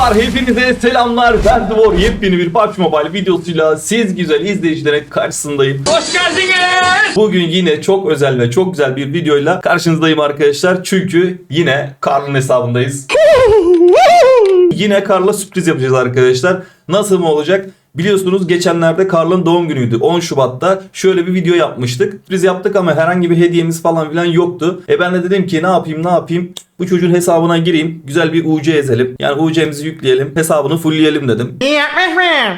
Dostlar hepinize selamlar. Ben Dvor yepyeni bir PUBG Mobile videosuyla siz güzel izleyicilerin karşısındayım. Hoş geldiniz. Bugün yine çok özel ve çok güzel bir videoyla karşınızdayım arkadaşlar. Çünkü yine Karl'ın hesabındayız. yine Karl'a sürpriz yapacağız arkadaşlar. Nasıl mı olacak? Biliyorsunuz geçenlerde Karl'ın doğum günüydü 10 Şubat'ta şöyle bir video yapmıştık. Sürpriz yaptık ama herhangi bir hediyemiz falan filan yoktu. E ben de dedim ki ne yapayım ne yapayım bu çocuğun hesabına gireyim güzel bir UC ezelim. Yani UC'mizi yükleyelim hesabını fullleyelim dedim.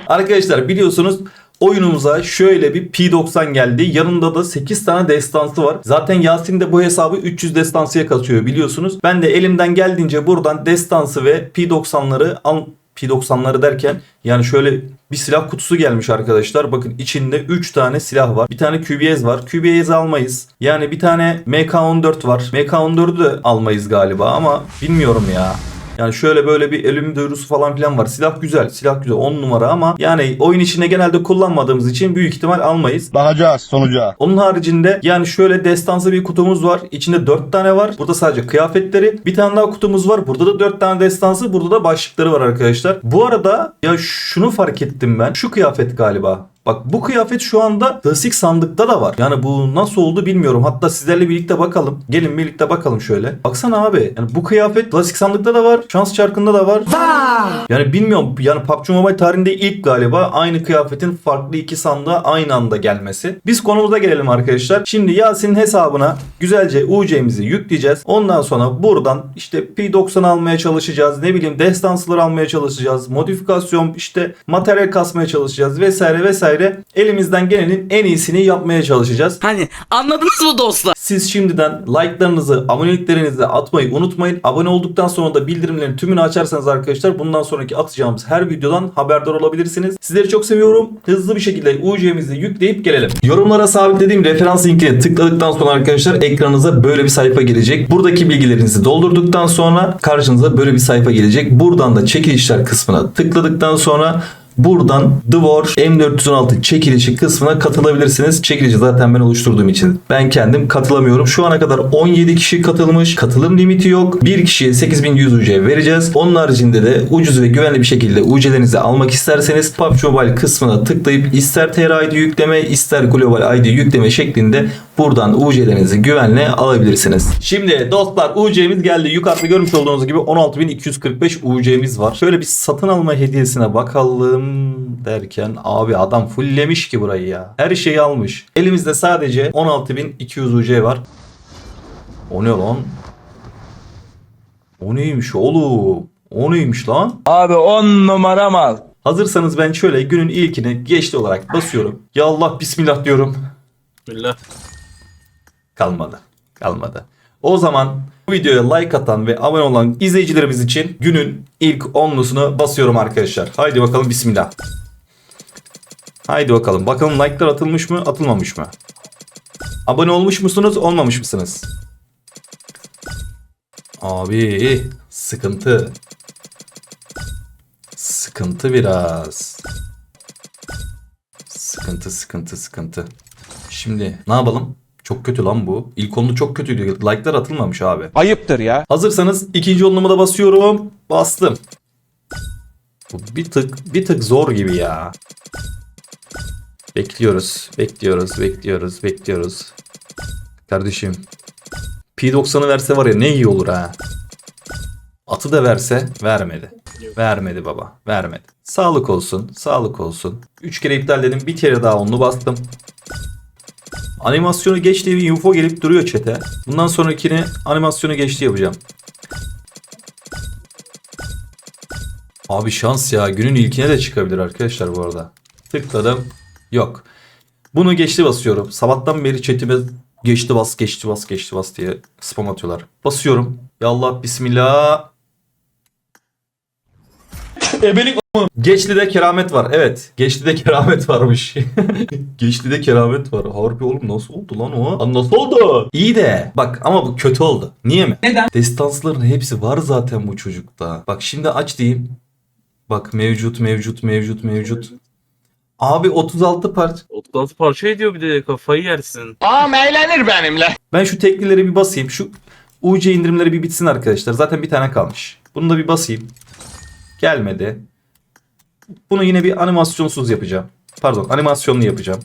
Arkadaşlar biliyorsunuz oyunumuza şöyle bir P90 geldi. Yanında da 8 tane destansı var. Zaten Yasin de bu hesabı 300 destansıya katıyor biliyorsunuz. Ben de elimden geldiğince buradan destansı ve P90'ları al P90'ları derken yani şöyle bir silah kutusu gelmiş arkadaşlar. Bakın içinde 3 tane silah var. Bir tane QBS var. QBS almayız. Yani bir tane MK14 var. MK14'ü de almayız galiba ama bilmiyorum ya. Yani şöyle böyle bir ölüm duyurusu falan filan var. Silah güzel, silah güzel 10 numara ama yani oyun içinde genelde kullanmadığımız için büyük ihtimal almayız. Bakacağız sonuca. Onun haricinde yani şöyle destansı bir kutumuz var. İçinde 4 tane var. Burada sadece kıyafetleri. Bir tane daha kutumuz var. Burada da 4 tane destansı. Burada da başlıkları var arkadaşlar. Bu arada ya şunu fark ettim ben. Şu kıyafet galiba. Bak bu kıyafet şu anda klasik sandıkta da var. Yani bu nasıl oldu bilmiyorum. Hatta sizlerle birlikte bakalım. Gelin birlikte bakalım şöyle. Baksana abi. Yani bu kıyafet klasik sandıkta da var. Şans çarkında da var. Yani bilmiyorum. Yani PUBG Mobile tarihinde ilk galiba aynı kıyafetin farklı iki sandığa aynı anda gelmesi. Biz konumuza gelelim arkadaşlar. Şimdi Yasin'in hesabına güzelce UC'mizi yükleyeceğiz. Ondan sonra buradan işte P90 almaya çalışacağız. Ne bileyim destansıları almaya çalışacağız. Modifikasyon işte materyal kasmaya çalışacağız vesaire vesaire. Elimizden gelenin en iyisini yapmaya çalışacağız. Hani anladınız mı dostlar? Siz şimdiden like'larınızı, aboneliklerinizi atmayı unutmayın. Abone olduktan sonra da bildirimlerin tümünü açarsanız arkadaşlar bundan sonraki atacağımız her videodan haberdar olabilirsiniz. Sizleri çok seviyorum. Hızlı bir şekilde UC'mizi yükleyip gelelim. Yorumlara sabitlediğim referans linkine tıkladıktan sonra arkadaşlar ekranınıza böyle bir sayfa gelecek. Buradaki bilgilerinizi doldurduktan sonra karşınıza böyle bir sayfa gelecek. Buradan da çekilişler kısmına tıkladıktan sonra Buradan The War M416 çekilişi kısmına katılabilirsiniz. Çekilişi zaten ben oluşturduğum için ben kendim katılamıyorum. Şu ana kadar 17 kişi katılmış. Katılım limiti yok. Bir kişiye 8100 UC vereceğiz. Onun haricinde de ucuz ve güvenli bir şekilde UC'lerinizi almak isterseniz PUBG Mobile kısmına tıklayıp ister TR ID yükleme ister Global ID yükleme şeklinde buradan UC'lerinizi güvenle alabilirsiniz. Şimdi dostlar UC'miz geldi. Yukarıda görmüş olduğunuz gibi 16245 UC'miz var. Şöyle bir satın alma hediyesine bakalım derken abi adam fulllemiş ki burayı ya. Her şeyi almış. Elimizde sadece 16200 UC var. O ne lan? O neymiş oğlum? O neymiş lan? Abi on numara mal. Hazırsanız ben şöyle günün ilkine geçti olarak basıyorum. Ya Allah bismillah diyorum. Bismillah. Kalmadı. Kalmadı. O zaman bu videoya like atan ve abone olan izleyicilerimiz için günün ilk onlusunu basıyorum arkadaşlar. Haydi bakalım bismillah. Haydi bakalım. Bakalım like'lar atılmış mı atılmamış mı? Abone olmuş musunuz olmamış mısınız? Abi sıkıntı. Sıkıntı biraz. Sıkıntı sıkıntı sıkıntı. Şimdi ne yapalım? Çok kötü lan bu. İlk onlu çok kötüydü. Like'lar atılmamış abi. Ayıptır ya. Hazırsanız ikinci onlumu da basıyorum. Bastım. Bu bir tık bir tık zor gibi ya. Bekliyoruz. Bekliyoruz. Bekliyoruz. Bekliyoruz. Kardeşim. P90'ı verse var ya ne iyi olur ha. Atı da verse vermedi. Vermedi baba. Vermedi. Sağlık olsun. Sağlık olsun. 3 kere iptal dedim. Bir kere daha onlu bastım. Animasyonu geç diye bir info gelip duruyor çete. Bundan sonrakini animasyonu geçti yapacağım. Abi şans ya. Günün ilkine de çıkabilir arkadaşlar bu arada. Tıkladım. Yok. Bunu geçti basıyorum. Sabahtan beri chatime geçti bas geçti bas geçti bas diye spam atıyorlar. Basıyorum. Ya Allah bismillah. Ebelik Geçli'de keramet var. Evet. Geçli'de keramet varmış. Geçli'de keramet var. Harbi oğlum nasıl oldu lan o? Lan nasıl oldu? İyi de. Bak ama bu kötü oldu. Niye mi? Neden? Destansların hepsi var zaten bu çocukta. Bak şimdi aç diyeyim. Bak mevcut mevcut mevcut mevcut. Abi 36 parça. 36 parça ediyor bir de kafayı yersin. Ağam eğlenir benimle. Ben şu teklileri bir basayım. Şu UC indirimleri bir bitsin arkadaşlar. Zaten bir tane kalmış. Bunu da bir basayım. Gelmedi. Bunu yine bir animasyonsuz yapacağım. Pardon animasyonlu yapacağım.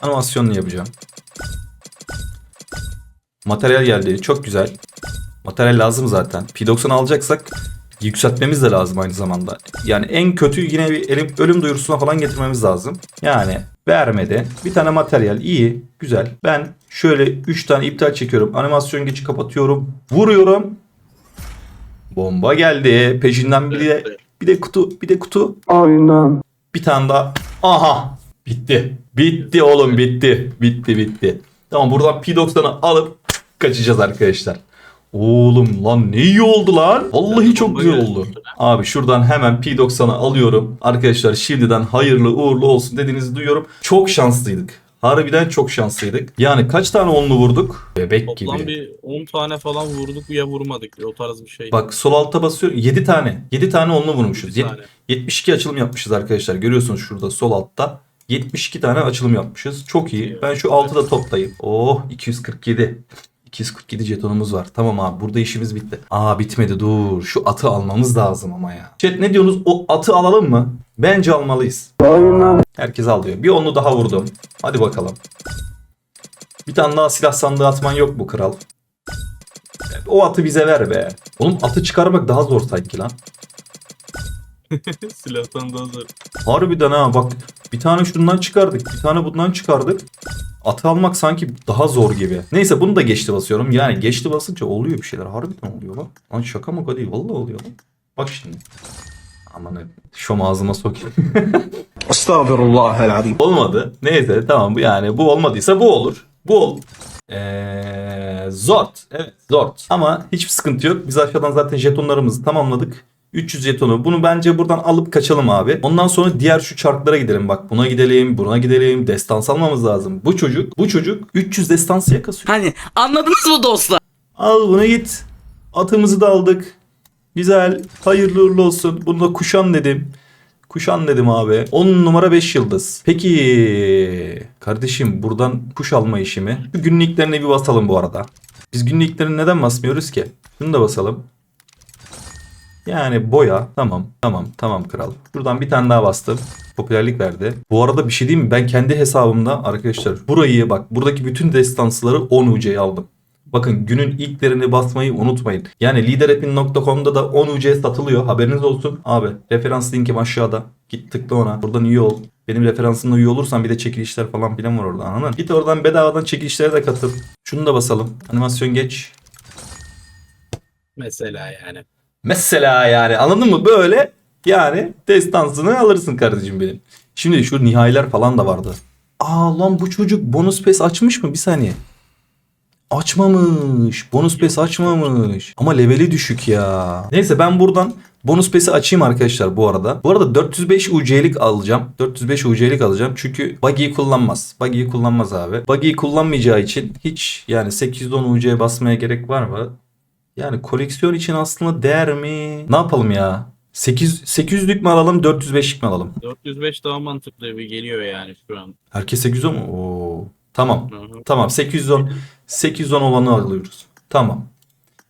Animasyonlu yapacağım. Materyal geldi. Çok güzel. Materyal lazım zaten. P90 alacaksak yükseltmemiz de lazım aynı zamanda. Yani en kötü yine bir elim, ölüm duyurusuna falan getirmemiz lazım. Yani vermedi. Bir tane materyal iyi. Güzel. Ben şöyle 3 tane iptal çekiyorum. Animasyon geçi kapatıyorum. Vuruyorum. Bomba geldi. Peşinden bir de bir de kutu, bir de kutu. Aynen. Bir tane daha. Aha. Bitti. Bitti oğlum bitti. Bitti bitti. Tamam buradan P90'ı alıp kaçacağız arkadaşlar. Oğlum lan ne iyi oldu lan. Vallahi çok güzel oldu. Abi şuradan hemen P90'ı alıyorum. Arkadaşlar şimdiden hayırlı uğurlu olsun dediğinizi duyuyorum. Çok şanslıydık. Harbiden çok şanslıydık. Yani kaç tane onlu vurduk? Bebek Toplam gibi. bir 10 tane falan vurduk ya vurmadık. O tarz bir şey. Bak sol alta basıyor. 7 tane. 7 tane onlu vurmuşuz. Yet- tane. 72 açılım yapmışız arkadaşlar. Görüyorsunuz şurada sol altta. 72 tane açılım yapmışız. Çok iyi. Ben şu 6'da toplayayım. Oh 247. 247 jetonumuz var. Tamam abi burada işimiz bitti. Aa bitmedi dur. Şu atı almamız lazım ama ya. Chat ne diyorsunuz? O atı alalım mı? Bence almalıyız. Herkes alıyor. Bir onlu daha vurdum. Hadi bakalım. Bir tane daha silah sandığı atman yok mu kral? O atı bize ver be. Oğlum atı çıkarmak daha zor sanki lan. Silahtan daha zor. Harbiden ha bak bir tane şundan çıkardık bir tane bundan çıkardık. Atı almak sanki daha zor gibi. Neyse bunu da geçti basıyorum. Yani geçti basınca oluyor bir şeyler. Harbiden oluyor lan. Lan şaka maka değil. Vallahi oluyor lan. Bak şimdi. Aman şom ağzıma sokayım. Estağfirullahel Olmadı. Neyse tamam bu yani bu olmadıysa bu olur. Bu ol. Ee, Zort. Evet Zort. Ama hiçbir sıkıntı yok. Biz aşağıdan zaten jetonlarımızı tamamladık. 300 jetonu. Bunu bence buradan alıp kaçalım abi. Ondan sonra diğer şu çarklara gidelim. Bak buna gidelim, buna gidelim. Destans almamız lazım. Bu çocuk, bu çocuk 300 destansıya kasıyor. Hani anladınız mı dostlar? Al bunu git. Atımızı da aldık. Güzel. Hayırlı uğurlu olsun. Bunu da kuşan dedim. Kuşan dedim abi. 10 numara 5 yıldız. Peki kardeşim buradan kuş alma işi mi? Şu günlüklerine bir basalım bu arada. Biz günlüklerini neden basmıyoruz ki? Şunu da basalım. Yani boya. Tamam. Tamam. Tamam kral. Buradan bir tane daha bastım. Popülerlik verdi. Bu arada bir şey diyeyim mi? Ben kendi hesabımda arkadaşlar burayı bak buradaki bütün destansları 10 UC'ye aldım. Bakın günün ilklerini basmayı unutmayın. Yani liderepin.com'da da 10 UC satılıyor. Haberiniz olsun. Abi referans linkim aşağıda. Git tıkla ona. Buradan üye ol. Benim referansımla üye olursan bir de çekilişler falan filan var orada anladın? Git oradan bedavadan çekilişlere de katıl. Şunu da basalım. Animasyon geç. Mesela yani. Mesela yani anladın mı? Böyle yani destansını alırsın kardeşim benim. Şimdi şu nihayiler falan da vardı. Aa lan bu çocuk bonus pes açmış mı? Bir saniye. Açmamış. Bonus pes açmamış. Ama leveli düşük ya. Neyse ben buradan bonus pesi açayım arkadaşlar bu arada. Bu arada 405 UC'lik alacağım. 405 UC'lik alacağım. Çünkü buggy'yi kullanmaz. Buggy'yi kullanmaz abi. Buggy'yi kullanmayacağı için hiç yani 810 UC basmaya gerek var mı? Yani koleksiyon için aslında değer mi? Ne yapalım ya? 8 800'lük mü alalım 405'lik mi alalım? 405 daha mantıklı bir geliyor yani şu an. Herkes 810 mu? Oo. Tamam. Hı hı. Tamam 810 810 olanı alıyoruz. Tamam.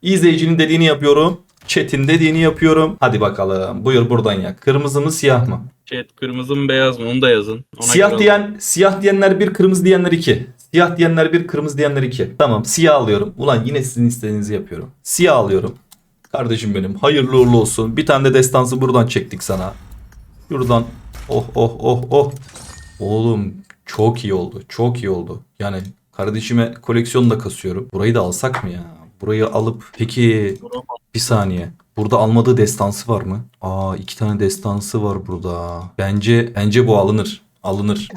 İzleyicinin dediğini yapıyorum. Chat'in dediğini yapıyorum. Hadi bakalım. Buyur buradan ya. Kırmızı mı siyah mı? Chat kırmızı mı beyaz mı onu da yazın. Ona siyah göre diyen siyah diyenler bir, kırmızı diyenler iki. Siyah diyenler bir, kırmızı diyenler iki. Tamam siyah alıyorum. Ulan yine sizin istediğinizi yapıyorum. Siyah alıyorum. Kardeşim benim hayırlı uğurlu olsun. Bir tane de destansı buradan çektik sana. Şuradan. Oh oh oh oh. Oğlum çok iyi oldu. Çok iyi oldu. Yani kardeşime koleksiyon da kasıyorum. Burayı da alsak mı ya? Burayı alıp peki. Bir saniye. Burada almadığı destansı var mı? Aa iki tane destansı var burada. Bence bence bu alınır. Alınır.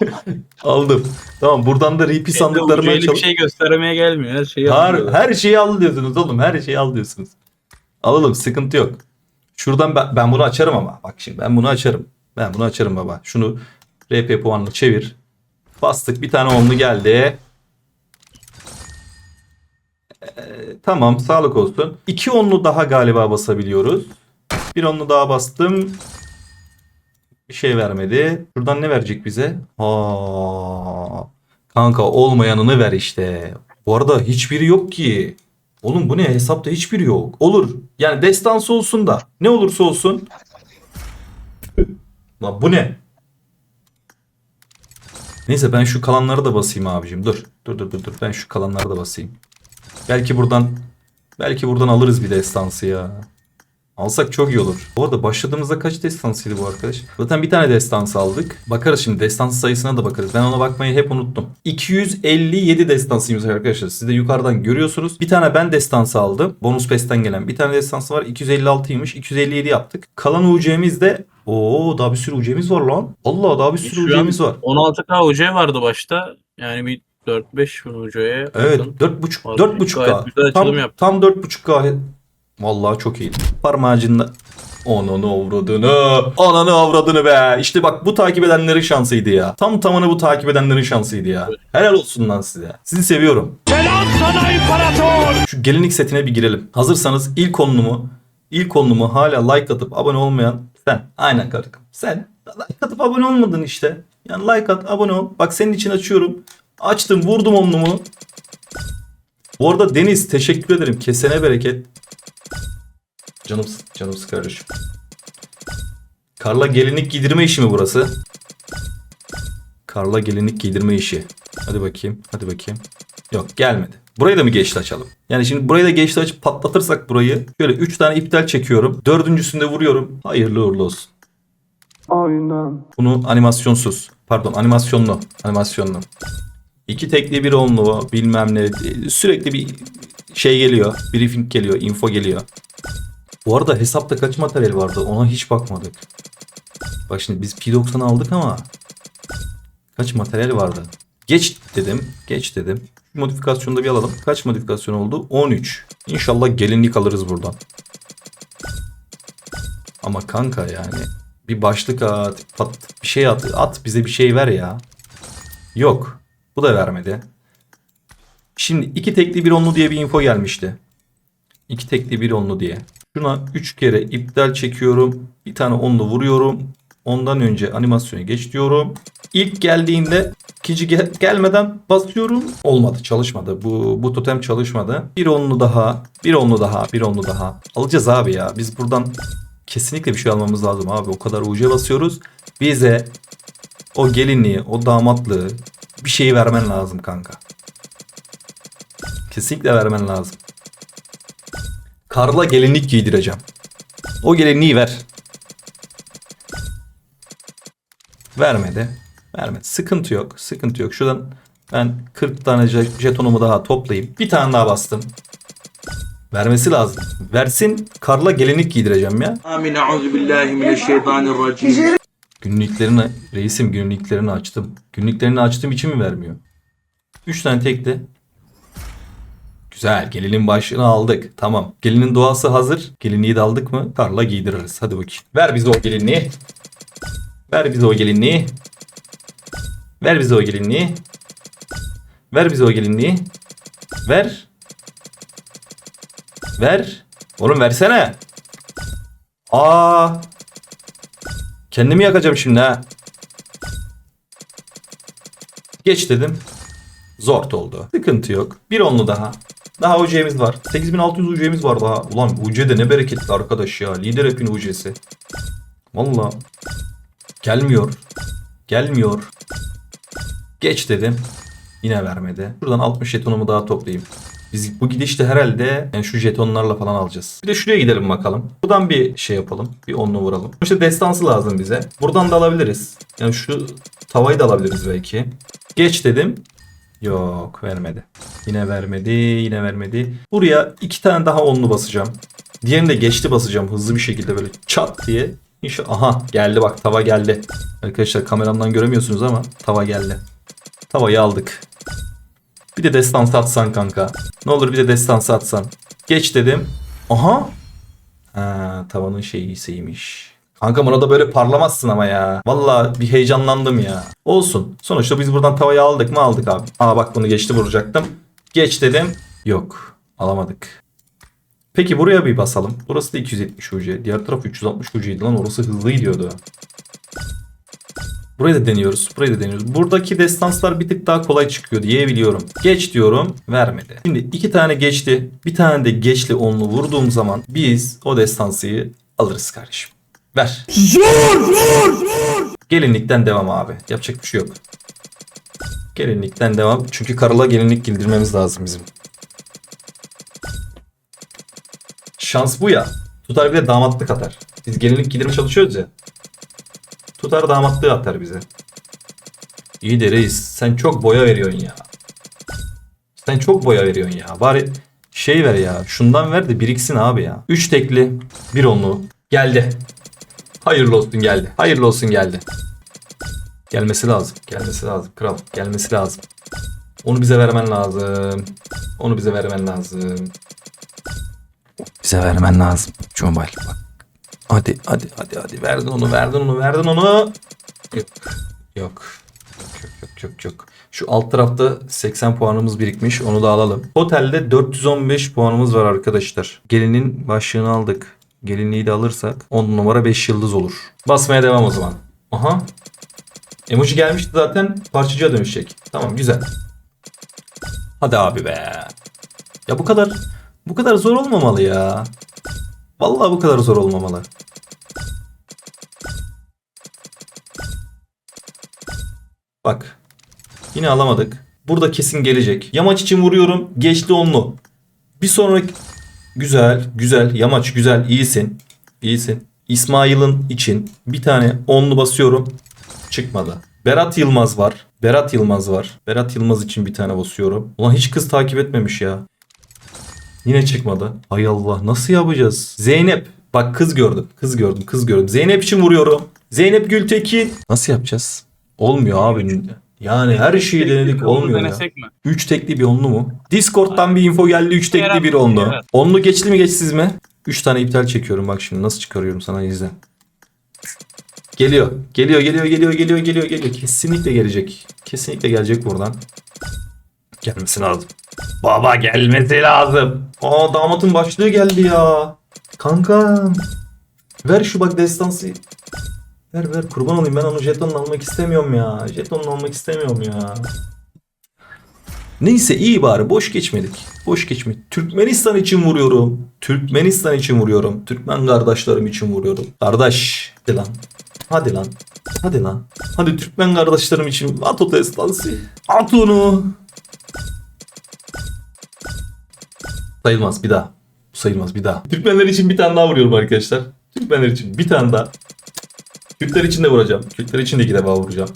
Aldım. Tamam buradan da repeat sandıklarını Ucuyla açalım. bir şey göstermeye gelmiyor. Her şeyi Her, alıyorlar. her şeyi al diyorsunuz oğlum. Her şeyi al diyorsunuz. Alalım sıkıntı yok. Şuradan ben, ben bunu açarım ama. Bak şimdi ben bunu açarım. Ben bunu açarım baba. Şunu RP puanını çevir. Bastık bir tane onlu geldi. Ee, tamam sağlık olsun. İki onlu daha galiba basabiliyoruz. Bir onlu daha bastım. Bir şey vermedi. Şuradan ne verecek bize? Aa, kanka olmayanını ver işte. Bu arada hiçbiri yok ki. Oğlum bu ne? Hesapta hiçbiri yok. Olur. Yani destansı olsun da. Ne olursa olsun. Lan bu ne? Neyse ben şu kalanları da basayım abicim. Dur. Dur dur dur dur. Ben şu kalanları da basayım. Belki buradan belki buradan alırız bir destansı ya. Alsak çok iyi olur. Bu arada başladığımızda kaç destansıydı bu arkadaş? Zaten bir tane destansı aldık. Bakarız şimdi destansı sayısına da bakarız. Ben ona bakmayı hep unuttum. 257 destansıymış arkadaşlar. Siz de yukarıdan görüyorsunuz. Bir tane ben destansı aldım. Bonus pesten gelen. Bir tane destansı var. 256'ymış. 257 yaptık. Kalan UC'miz de Oo daha bir sürü UC'miz var lan. Allah daha bir sürü Şu UC'miz var. 16k UC vardı başta. Yani bir 4-5 bin UC'ye Evet yakın. 4.5 Vallahi 4.5K. gayet güzel Tam, yaptı. tam 4.5K. Vallahi çok iyi. Parmağında Ananı avradını. Ananı avradını be. İşte bak bu takip edenlerin şansıydı ya. Tam tamını bu takip edenlerin şansıydı ya. Helal olsun lan size. Sizi seviyorum. Selam sana imparator. Şu gelinlik setine bir girelim. Hazırsanız ilk konumu ilk konumu hala like atıp abone olmayan sen. Aynen kardeşim. Sen like atıp abone olmadın işte. Yani like at abone ol. Bak senin için açıyorum. Açtım vurdum onlumu. Bu arada Deniz teşekkür ederim. Kesene bereket. Canım canım kardeşim. Karla gelinlik giydirme işi mi burası? Karla gelinlik giydirme işi. Hadi bakayım. Hadi bakayım. Yok gelmedi. Burayı da mı geçti açalım? Yani şimdi burayı da geçti açıp patlatırsak burayı. Şöyle 3 tane iptal çekiyorum. Dördüncüsünde vuruyorum. Hayırlı uğurlu olsun. Aynen. Bunu animasyonsuz. Pardon animasyonlu. Animasyonlu. İki tekli bir onlu bilmem ne. Sürekli bir şey geliyor. Briefing geliyor. Info geliyor. Bu arada hesapta kaç materyal vardı ona hiç bakmadık. Bak şimdi biz P90 aldık ama kaç materyal vardı? Geç dedim. Geç dedim. Modifikasyonu da bir alalım. Kaç modifikasyon oldu? 13. İnşallah gelinlik alırız buradan. Ama kanka yani bir başlık at, pat, bir şey at, at bize bir şey ver ya. Yok. Bu da vermedi. Şimdi iki tekli bir onlu diye bir info gelmişti. İki tekli bir onlu diye. Şuna 3 kere iptal çekiyorum. Bir tane onlu vuruyorum. Ondan önce animasyonu geç diyorum. İlk geldiğinde ikinci gel- gelmeden basıyorum. Olmadı çalışmadı. Bu, bu totem çalışmadı. Bir onlu daha. Bir onlu daha. Bir onlu daha. Alacağız abi ya. Biz buradan kesinlikle bir şey almamız lazım abi. O kadar uca basıyoruz. Bize o gelinliği, o damatlığı bir şey vermen lazım kanka. Kesinlikle vermen lazım. Karla gelinlik giydireceğim. O gelinliği ver. Vermedi. Vermedi. Sıkıntı yok. Sıkıntı yok. Şuradan ben 40 tane je- jetonumu daha toplayayım. Bir tane daha bastım. Vermesi lazım. Versin karla gelinlik giydireceğim ya. Amin. Euzu billahi mineşşeytanirracim. Günlüklerini reisim günlüklerini açtım. Günlüklerini açtığım için mi vermiyor? 3 tane tekli. Güzel. Gelinin başını aldık. Tamam. Gelinin doğası hazır. Gelinliği de aldık mı? Karla giydiririz. Hadi bakayım. Ver bize o gelinliği. Ver bize o gelinliği. Ver bize o gelinliği. Ver bize o gelinliği. Ver. Ver. Oğlum versene. Aa. Kendimi yakacağım şimdi ha. Geç dedim. Zort oldu. Sıkıntı yok. Bir onlu daha. Daha UC'miz var. 8600 UC'miz var daha. Ulan UC de ne bereketli arkadaş ya. Lider hepin UC'si. Valla. Gelmiyor. Gelmiyor. Geç dedim. Yine vermedi. Şuradan 60 jetonumu daha toplayayım. Biz bu gidişte herhalde yani şu jetonlarla falan alacağız. Bir de şuraya gidelim bakalım. Buradan bir şey yapalım. Bir onlu vuralım. İşte destansı lazım bize. Buradan da alabiliriz. Yani şu tavayı da alabiliriz belki. Geç dedim. Yok vermedi. Yine vermedi. Yine vermedi. Buraya iki tane daha onlu basacağım. Diğerini de geçti basacağım hızlı bir şekilde böyle çat diye. İnşallah. Aha geldi bak tava geldi. Arkadaşlar kameramdan göremiyorsunuz ama tava geldi. Tavayı aldık. Bir de destansı atsan kanka. Ne olur bir de destansı atsan. Geç dedim. Aha. Ha, tavanın şeyisiymiş. Kanka buna da böyle parlamazsın ama ya. Valla bir heyecanlandım ya. Olsun. Sonuçta biz buradan tavayı aldık mı aldık abi. Aa bak bunu geçti vuracaktım. Geç dedim. Yok. Alamadık. Peki buraya bir basalım. Burası da 270 UC. Diğer taraf 360 UC'ydi lan. Orası hızlı gidiyordu. Burayı da deniyoruz. Burayı da deniyoruz. Buradaki destanslar bir tık daha kolay çıkıyor diye biliyorum. Geç diyorum. Vermedi. Şimdi iki tane geçti. Bir tane de geçli onlu vurduğum zaman biz o destansıyı alırız kardeşim. Ver. Gelinlikten devam abi. Yapacak bir şey yok. Gelinlikten devam. Çünkü karıla gelinlik giydirmemiz lazım bizim. Şans bu ya. Tutar bir de damatlık atar. Biz gelinlik giydirme çalışıyoruz ya. Tutar damatlığı atar bize. İyi de reis sen çok boya veriyorsun ya. Sen çok boya veriyorsun ya. Bari şey ver ya. Şundan ver de biriksin abi ya. 3 tekli, bir onlu. Geldi. Hayırlı olsun geldi. Hayırlı olsun geldi. Gelmesi lazım. Gelmesi lazım. Kral gelmesi lazım. Onu bize vermen lazım. Onu bize vermen lazım. Bize vermen lazım. Cumhurbaşkanı bak. Hadi hadi hadi hadi verdin onu verdin onu verdin onu. Yok. Yok. Yok yok yok. Şu alt tarafta 80 puanımız birikmiş. Onu da alalım. Otelde 415 puanımız var arkadaşlar. Gelinin başlığını aldık. Gelinliği de alırsak 10 numara 5 yıldız olur. Basmaya devam o zaman. Aha. Emoji gelmişti zaten. Parçacığa dönüşecek. Tamam güzel. Hadi abi be. Ya bu kadar bu kadar zor olmamalı ya. Vallahi bu kadar zor olmamalı. Bak. Yine alamadık. Burada kesin gelecek. Yamaç için vuruyorum. Geçti onlu. Bir sonraki... Güzel, güzel. Yamaç güzel. iyisin. İyisin. İsmail'in için bir tane onlu basıyorum. Çıkmadı. Berat Yılmaz var. Berat Yılmaz var. Berat Yılmaz için bir tane basıyorum. Ulan hiç kız takip etmemiş ya. Yine çıkmadı. Hay Allah nasıl yapacağız? Zeynep. Bak kız gördüm. Kız gördüm. Kız gördüm. Zeynep için vuruyorum. Zeynep Gültekin. Nasıl yapacağız? Olmuyor abi. Yani her şeyi denedik olmuyor ya. Mi? 3 tekli bir onlu mu? Discord'dan bir info geldi 3 tekli bir onlu. Onlu geçli mi geçsiz mi? 3 tane iptal çekiyorum bak şimdi nasıl çıkarıyorum sana izle. Geliyor. Geliyor geliyor geliyor geliyor geliyor geliyor. Kesinlikle gelecek. Kesinlikle gelecek buradan. Gelmesi lazım. Baba gelmesi lazım. Aa damatın başlığı geldi ya. Kanka. Ver şu bak destansı. Ver ver kurban olayım ben onu jetonla almak istemiyorum ya. Jetonla almak istemiyorum ya. Neyse iyi bari boş geçmedik. Boş geçmedik. Türkmenistan için vuruyorum. Türkmenistan için vuruyorum. Türkmen kardeşlerim için vuruyorum. Kardeş. Hadi lan. Hadi lan. Hadi lan. Hadi Türkmen kardeşlerim için at o destansı. At onu. Sayılmaz bir daha. Bu sayılmaz bir daha. Türkmenler için bir tane daha vuruyorum arkadaşlar. Türkmenler için bir tane daha. Kürtler için de vuracağım. Kürtler için de iki defa vuracağım.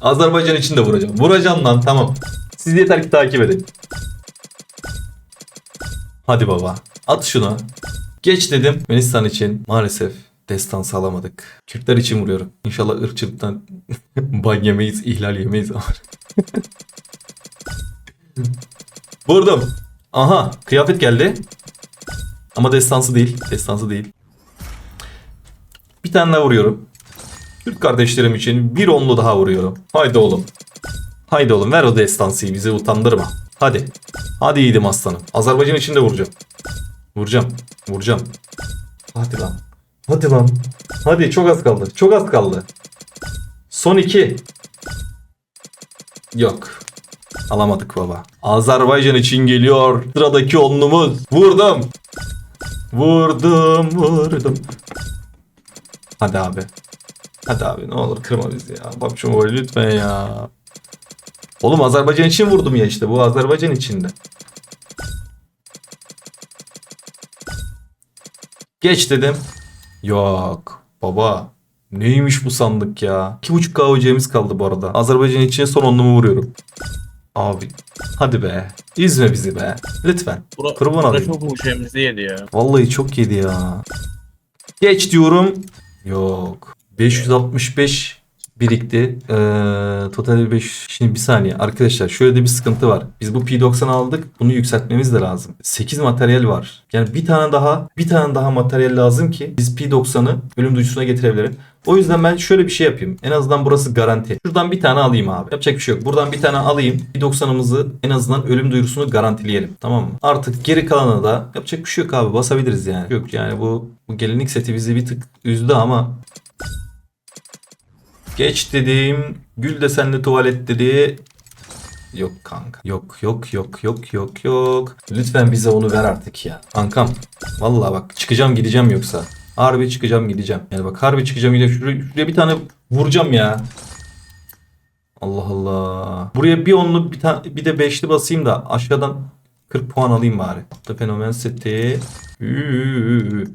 Azerbaycan için de vuracağım. Vuracağım lan tamam. Siz yeter ki takip edin. Hadi baba. At şunu. Geç dedim. Yunanistan için maalesef destan sağlamadık. Kürtler için vuruyorum. İnşallah ırkçılıktan ban yemeyiz, ihlal yemeyiz. Vurdum. Aha kıyafet geldi. Ama destansı değil. Destansı değil. Bir tane daha vuruyorum. Kürt kardeşlerim için bir onlu daha vuruyorum. Haydi oğlum. Haydi oğlum ver o destansıyı bizi utandırma. Hadi. Hadi yiğidim aslanım. Azerbaycan için de vuracağım. Vuracağım. Vuracağım. Hadi lan. Hadi lan. Hadi çok az kaldı. Çok az kaldı. Son iki. Yok. Alamadık baba. Azerbaycan için geliyor. Sıradaki onlumuz. Vurdum. Vurdum vurdum. Hadi abi. Hadi abi ne olur kırma bizi ya. Şu mobilyayı lütfen ya. Oğlum Azerbaycan için vurdum ya işte. Bu Azerbaycan içinde. Geç dedim. Yok. Baba. Neymiş bu sandık ya? 2.5 KOC'miz kaldı bu arada. Azerbaycan için son onlumu vuruyorum. Abi. Hadi be. Üzme bizi be. Lütfen. Bura, Kurban bura olayım. çok uşağımızı yedi ya. Vallahi çok yedi ya. Geç diyorum. Yok. 565 birikti. Ee, total 5. Şimdi bir saniye arkadaşlar şöyle de bir sıkıntı var. Biz bu P90 aldık. Bunu yükseltmemiz de lazım. 8 materyal var. Yani bir tane daha bir tane daha materyal lazım ki biz P90'ı ölüm duyusuna getirebilirim. O yüzden ben şöyle bir şey yapayım. En azından burası garanti. Şuradan bir tane alayım abi. Yapacak bir şey yok. Buradan bir tane alayım. P90'ımızı en azından ölüm duyurusunu garantileyelim. Tamam mı? Artık geri kalanı da yapacak bir şey yok abi. Basabiliriz yani. Yok yani bu, bu gelinlik seti bizi bir tık üzdü ama Geç dedim. Gül de senle tuvalet dedi. Yok kanka. Yok yok yok yok yok yok. Lütfen bize onu ver artık ya. Kankam. Vallahi bak çıkacağım gideceğim yoksa. Harbi çıkacağım gideceğim. Yani bak harbi çıkacağım gideceğim. Şuraya, şuraya bir tane vuracağım ya. Allah Allah. Buraya bir onlu bir, tane, bir de beşli basayım da aşağıdan 40 puan alayım bari. Da fenomen seti.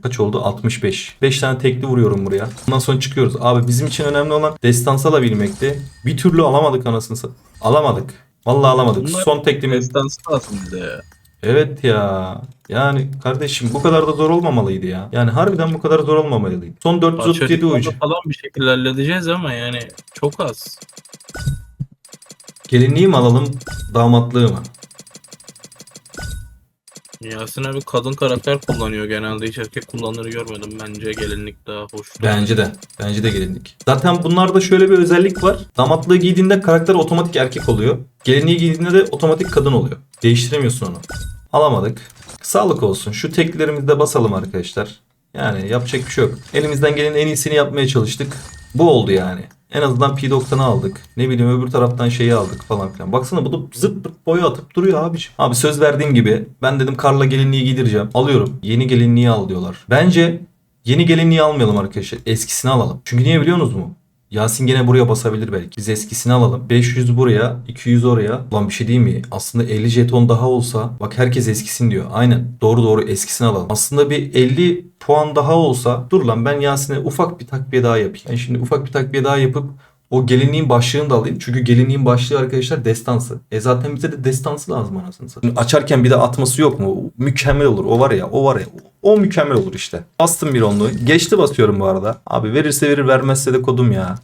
Kaç oldu? 65. 5 tane tekli vuruyorum buraya. Ondan sonra çıkıyoruz. Abi bizim için önemli olan destansı alabilmekti. Bir türlü alamadık anasını Alamadık. Vallahi alamadık. Bunlar Son teklimiz. Destansı lazım bize ya. Evet ya. Yani kardeşim bu kadar da zor olmamalıydı ya. Yani harbiden bu kadar zor olmamalıydı. Son 437 Çocuklarla oyuncu. falan bir şekilde halledeceğiz ama yani çok az. Gelinliği mi alalım, damatlığı mı? Yasin abi kadın karakter kullanıyor genelde hiç erkek kullanları görmedim. Bence gelinlik daha hoş. Bence de. Bence de gelinlik. Zaten bunlarda şöyle bir özellik var. Damatlığı giydiğinde karakter otomatik erkek oluyor. Gelinliği giydiğinde de otomatik kadın oluyor. Değiştiremiyorsun onu. Alamadık. Sağlık olsun. Şu teklerimizi de basalım arkadaşlar. Yani yapacak bir şey yok. Elimizden gelenin en iyisini yapmaya çalıştık. Bu oldu yani. En azından P90'ı aldık. Ne bileyim öbür taraftan şeyi aldık falan filan. Baksana bu da zırt pırt boya atıp duruyor abiciğim. Abi söz verdiğim gibi ben dedim Karla gelinliği giydireceğim. Alıyorum. Yeni gelinliği al diyorlar. Bence yeni gelinliği almayalım arkadaşlar. Eskisini alalım. Çünkü niye biliyorsunuz mu? Yasin gene buraya basabilir belki. Biz eskisini alalım. 500 buraya, 200 oraya. Ulan bir şey değil mi? Aslında 50 jeton daha olsa bak herkes eskisini diyor. Aynen. Doğru doğru eskisini alalım. Aslında bir 50 puan daha olsa dur lan ben Yasin'e ufak bir takviye daha yapayım. Ben şimdi ufak bir takviye daha yapıp o gelinliğin başlığını da alayım. Çünkü gelinliğin başlığı arkadaşlar destansı. E zaten bize de destansı lazım anasını satayım. Açarken bir de atması yok mu? Mükemmel olur. O var ya o var ya. O mükemmel olur işte. Bastım bir onlu. Geçti basıyorum bu arada. Abi verirse verir vermezse de kodum ya.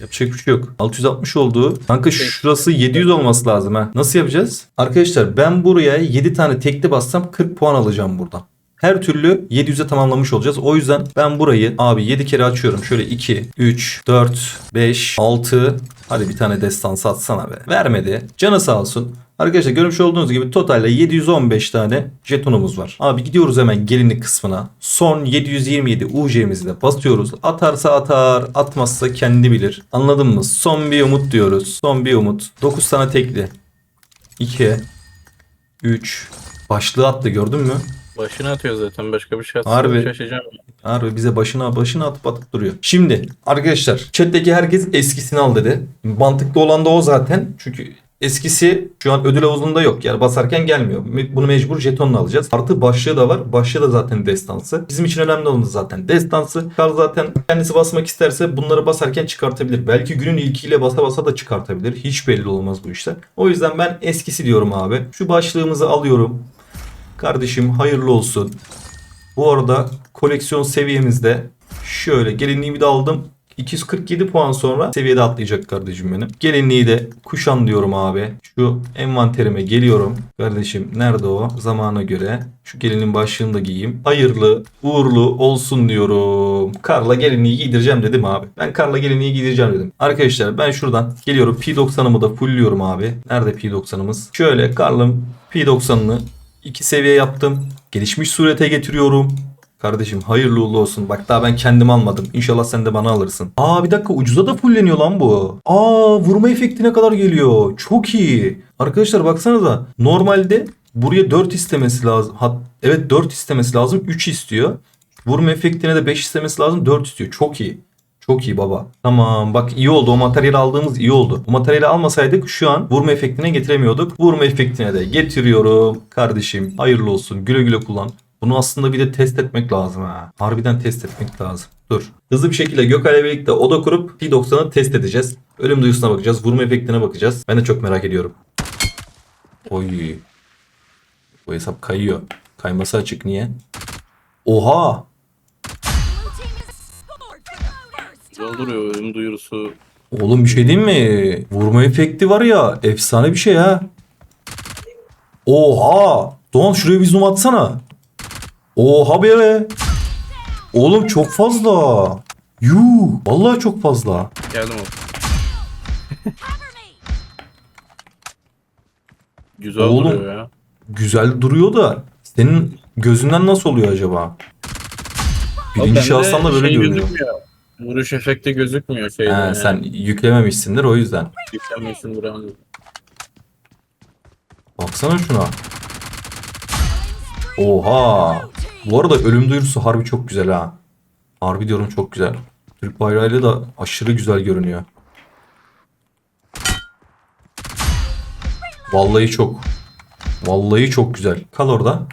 Yapacak bir şey yok. 660 oldu. Kanka şurası 700 olması lazım ha. Nasıl yapacağız? Arkadaşlar ben buraya 7 tane tekli bassam 40 puan alacağım buradan. Her türlü 700'e tamamlamış olacağız. O yüzden ben burayı abi 7 kere açıyorum. Şöyle 2, 3, 4, 5, 6. Hadi bir tane destansı atsana be. Vermedi. Canı sağ olsun. Arkadaşlar görmüş olduğunuz gibi totalde 715 tane jetonumuz var. Abi gidiyoruz hemen gelinlik kısmına. Son 727 UC'mizi de basıyoruz. Atarsa atar, atmazsa kendi bilir. Anladın mı? Son bir umut diyoruz. Son bir umut. 9 tane tekli. 2 3 Başlığı attı gördün mü? Başına atıyor zaten başka bir şey atsa Harbi. şaşacağım. Harbi bize başına başına atıp atıp duruyor. Şimdi arkadaşlar chat'teki herkes eskisini al dedi. Mantıklı olan da o zaten. Çünkü eskisi şu an ödül havuzunda yok. Yani basarken gelmiyor. Bunu mecbur jetonla alacağız. Artı başlığı da var. Başlığı da zaten destansı. Bizim için önemli olan zaten destansı. Kar zaten kendisi basmak isterse bunları basarken çıkartabilir. Belki günün ilkiyle basa basa da çıkartabilir. Hiç belli olmaz bu işler. O yüzden ben eskisi diyorum abi. Şu başlığımızı alıyorum. Kardeşim hayırlı olsun. Bu arada koleksiyon seviyemizde şöyle gelinliğimi de aldım. 247 puan sonra seviyede atlayacak kardeşim benim. Gelinliği de kuşan diyorum abi. Şu envanterime geliyorum. Kardeşim nerede o? Zamana göre. Şu gelinin başlığını da giyeyim. Hayırlı, uğurlu olsun diyorum. Karla gelinliği giydireceğim dedim abi. Ben Karla gelinliği giydireceğim dedim. Arkadaşlar ben şuradan geliyorum. P90'ımı da fullliyorum abi. Nerede P90'ımız? Şöyle Karl'ım P90'ını iki seviye yaptım. Gelişmiş surete getiriyorum. Kardeşim hayırlı uğurlu olsun. Bak daha ben kendim almadım. İnşallah sen de bana alırsın. Aa bir dakika ucuza da fulleniyor lan bu. Aa vurma efektine kadar geliyor. Çok iyi. Arkadaşlar baksanıza. Normalde buraya 4 istemesi lazım. Hat, evet 4 istemesi lazım. 3 istiyor. Vurma efektine de 5 istemesi lazım. 4 istiyor. Çok iyi. Çok iyi baba. Tamam bak iyi oldu o materyali aldığımız iyi oldu. O materyali almasaydık şu an vurma efektine getiremiyorduk. Vurma efektine de getiriyorum. Kardeşim hayırlı olsun güle güle kullan. Bunu aslında bir de test etmek lazım ha. Harbiden test etmek lazım. Dur. Hızlı bir şekilde Gökay'la birlikte oda kurup P90'ı test edeceğiz. Ölüm duyusuna bakacağız. Vurma efektine bakacağız. Ben de çok merak ediyorum. Oy. Bu hesap kayıyor. Kayması açık niye? Oha. Güzel duruyor ölüm duyurusu. Oğlum bir şey diyeyim mi? Vurma efekti var ya efsane bir şey ha. Oha! Doğan şuraya bir zoom atsana. Oha be. Oğlum çok fazla. Yuh! Vallahi çok fazla. Geldim o. Güzel Oğlum. duruyor ya. Güzel duruyor da senin gözünden nasıl oluyor acaba? Birinci şahıstan da böyle şey görünüyor. gözükmüyor. Vuruş efekti gözükmüyor şeyde. Yani. sen yüklememişsindir o yüzden. Yüklenmesin buraya. Baksana şuna. Oha. Bu arada ölüm duyurusu harbi çok güzel ha. Harbi diyorum çok güzel. Türk bayrağıyla da aşırı güzel görünüyor. Vallahi çok. Vallahi çok güzel. Kal orada.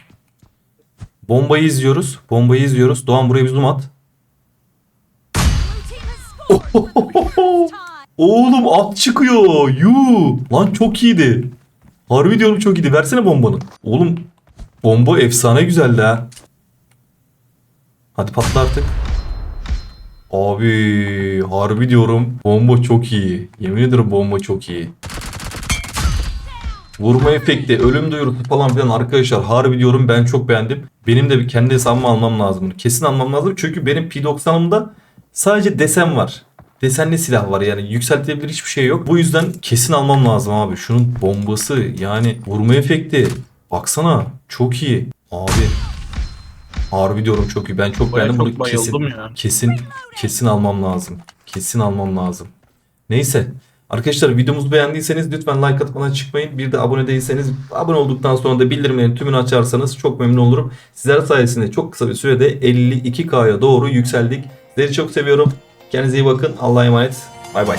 Bombayı izliyoruz. Bombayı izliyoruz. Doğan buraya bir zoom at. Oğlum at çıkıyor. Yuu. Lan çok iyiydi. Harbi diyorum çok iyiydi. Versene bombanı. Oğlum bomba efsane güzeldi ha. Hadi patla artık. Abi harbi diyorum bomba çok iyi. Yemin ederim bomba çok iyi. Vurma efekti, ölüm duyurusu falan filan arkadaşlar harbi diyorum ben çok beğendim. Benim de bir kendi hesabıma almam lazım. Kesin almam lazım çünkü benim P90'ımda sadece desen var. Desenli silah var yani yükseltilebilir hiçbir şey yok. Bu yüzden kesin almam lazım abi. Şunun bombası yani vurma efekti. Baksana çok iyi. Abi harbi diyorum çok iyi. Ben çok Baya beğendim çok bunu kesin. ya. Kesin kesin almam lazım. Kesin almam lazım. Neyse. Arkadaşlar videomuzu beğendiyseniz lütfen like atıp bana çıkmayın. Bir de abone değilseniz abone olduktan sonra da bildirimlerin tümünü açarsanız çok memnun olurum. Sizler sayesinde çok kısa bir sürede 52K'ya doğru yükseldik. Sizleri çok seviyorum. Kendinize iyi bakın. Allah'a emanet. Bay bay.